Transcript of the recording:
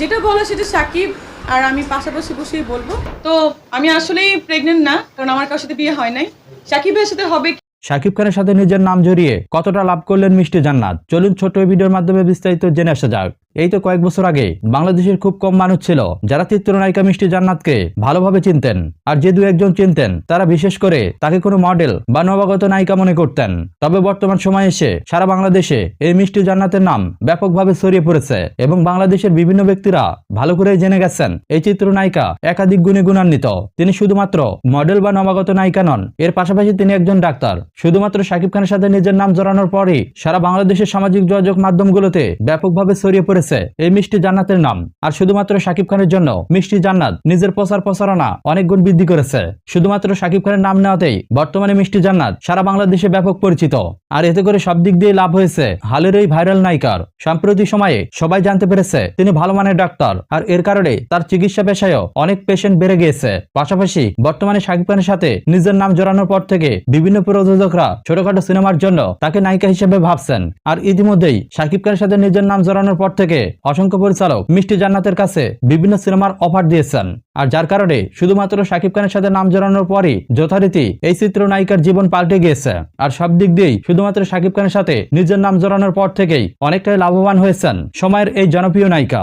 যেটা বলো সেটা সাকিব, আর আমি পাশাপাশি বসেই বলব। তো আমি আসলেই প্রেগনেন্ট না, কারণ আমার কারোর সাথে বিয়ে হয় নাই। সাকিবের সাথে হবে সাকিব খানের সাথে নিজের নাম জড়িয়ে কতটা লাভ করলেন মিষ্টি জান্নাত? চলুন ছোট ভিডিওর মাধ্যমে বিস্তারিত জেনে আসা যাক। এই তো কয়েক বছর আগে বাংলাদেশের খুব কম মানুষ ছিল যারা চিত্রনায়িকা মিষ্টি জান্নাতকে ভালোভাবে চিনতেন। আর যে দু একজন চিনতেন, তারা বিশেষ করে তাকে কোনো মডেল বা নবাগত নায়িকা মনে করতেন। তবে বর্তমান সময়ে এসে সারা বাংলাদেশে এই মিষ্টি জান্নাতের নাম ব্যাপকভাবে ছড়িয়ে পড়েছে এবং বাংলাদেশের বিভিন্ন ব্যক্তিরা ভালো করে জেনে গেছেন, এই চিত্রনায়িকা একাধিক গুণে গুণান্বিত। তিনি শুধুমাত্র মডেল বা নবাগত নায়িকা নন, এর পাশাপাশি তিনি একজন ডাক্তার। শুধুমাত্র শাকিব খানের সাথে নিজের নাম জড়ানোর পরই সারা বাংলাদেশের সামাজিক যোগাযোগ মাধ্যমগুলোতে ব্যাপকভাবে ছড়িয়ে পড়েছে। এই মিষ্টি জান্নাতের নাম। আর শুধুমাত্র শাকিব খানের জন্য মিষ্টি জান্নাত নিজের প্রচার প্রচারণা অনেক গুণ বৃদ্ধি করেছে। শুধুমাত্র শাকিব খানের নাম নেওয়াতেই বর্তমানে মিষ্টি জান্নাত সারা বাংলাদেশে ব্যাপক পরিচিত। আর এতে করে সব দিক দিয়ে লাভ হয়েছে হালের এই ভাইরাল নায়িকার। সাম্প্রতিক সময়ে সবাই জানতে পেরেছে তিনি ভালো মানের ডাক্তার। আর এর কারণে তার চিকিৎসা পেশায়ও অনেক পেশেন্ট বেড়ে গিয়েছে। পাশাপাশি বর্তমানে শাকিব খানের সাথে নিজের নাম জড়ানোর পর থেকে বিভিন্ন প্রযোজকরা ছোটখাটো সিনেমার জন্য তাকে নায়িকা হিসেবে ভাবছেন। আর ইতিমধ্যেই শাকিব খানের সাথে নিজের নাম জড়ানোর পর থেকে অসংখ্য পরিচালক মিষ্টি জান্নাতের কাছে বিভিন্ন সিনেমার অফার দিয়েছেন। আর যার কারণে শুধুমাত্র শাকিব খানের সাথে নাম জড়ানোর পরই যথারীতি এই চিত্রনায়িকার জীবন পাল্টে গিয়েছে। আর সব দিক দিয়েই শুধুমাত্র শাকিব খানের সাথে নিজের নাম জড়ানোর পর থেকেই অনেকটাই লাভবান হয়েছেন সময়ের এই জনপ্রিয় নায়িকা।